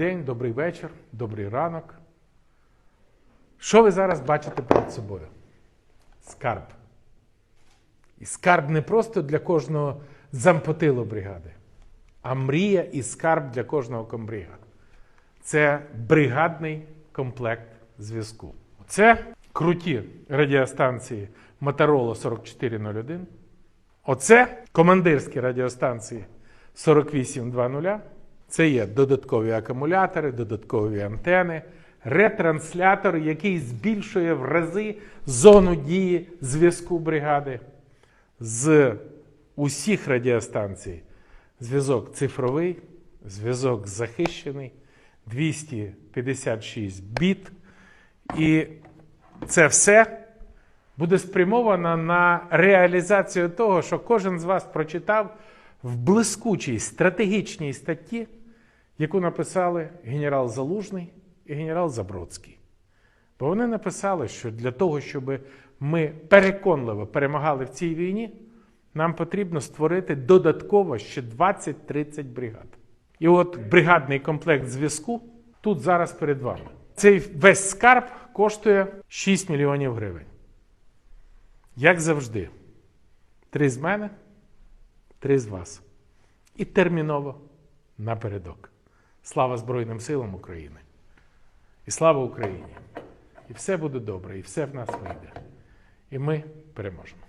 день, добрий вечір, добрий ранок. Що ви зараз бачите перед собою? Скарб. І скарб не просто для кожного зампотилу бригади, а мрія і скарб для кожного комбрига. Це бригадний комплект зв'язку. Це круті радіостанції Motorola 4401. Оце командирські радіостанції 4820. Це є додаткові акумулятори, додаткові антени, ретранслятор, який збільшує в рази зону дії зв'язку бригади. З усіх радіостанцій зв'язок цифровий, зв'язок захищений, 256 біт. І це все буде спрямовано на реалізацію того, що кожен з вас прочитав в блискучій стратегічній статті, яку написали генерал Залужний і генерал Забродський. Бо вони написали, що для того, щоб ми переконливо перемагали в цій війні, нам потрібно створити додатково ще 20-30 бригад. І от бригадний комплект зв'язку тут зараз перед вами. Цей весь скарб коштує 6 мільйонів гривень. Як завжди, три з мене, три з вас. І терміново напередок. Слава Збройним силам України! І слава Україні! І все буде добре, і все в нас вийде. І ми переможемо.